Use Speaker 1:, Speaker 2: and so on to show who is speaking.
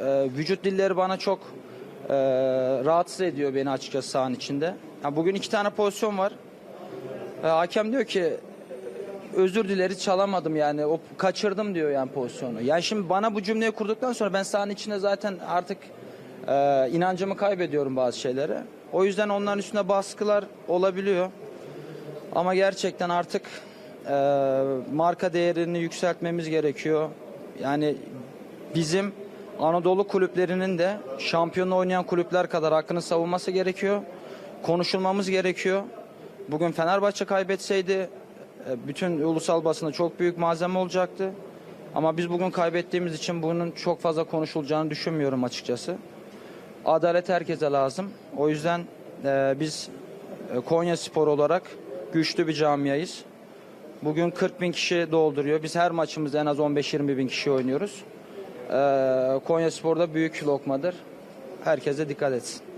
Speaker 1: e, vücut dilleri bana çok e, rahatsız ediyor beni açıkçası sahanın içinde. Ya bugün iki tane pozisyon var. E, hakem diyor ki özür dileriz çalamadım yani o kaçırdım diyor yani pozisyonu. Yani şimdi bana bu cümleyi kurduktan sonra ben sahanın içinde zaten artık e, inancımı kaybediyorum bazı şeylere. O yüzden onların üstünde baskılar olabiliyor. Ama gerçekten artık e, marka değerini yükseltmemiz gerekiyor. Yani bizim Anadolu kulüplerinin de şampiyonla oynayan kulüpler kadar hakkını savunması gerekiyor. Konuşulmamız gerekiyor. Bugün Fenerbahçe kaybetseydi e, bütün ulusal basında çok büyük malzeme olacaktı. Ama biz bugün kaybettiğimiz için bunun çok fazla konuşulacağını düşünmüyorum açıkçası. Adalet herkese lazım. O yüzden e, biz e, Konya Spor olarak güçlü bir camiayız. Bugün 40 bin kişi dolduruyor. Biz her maçımızda en az 15-20 bin kişi oynuyoruz. E, Konya Spor'da büyük lokmadır. Herkese dikkat etsin.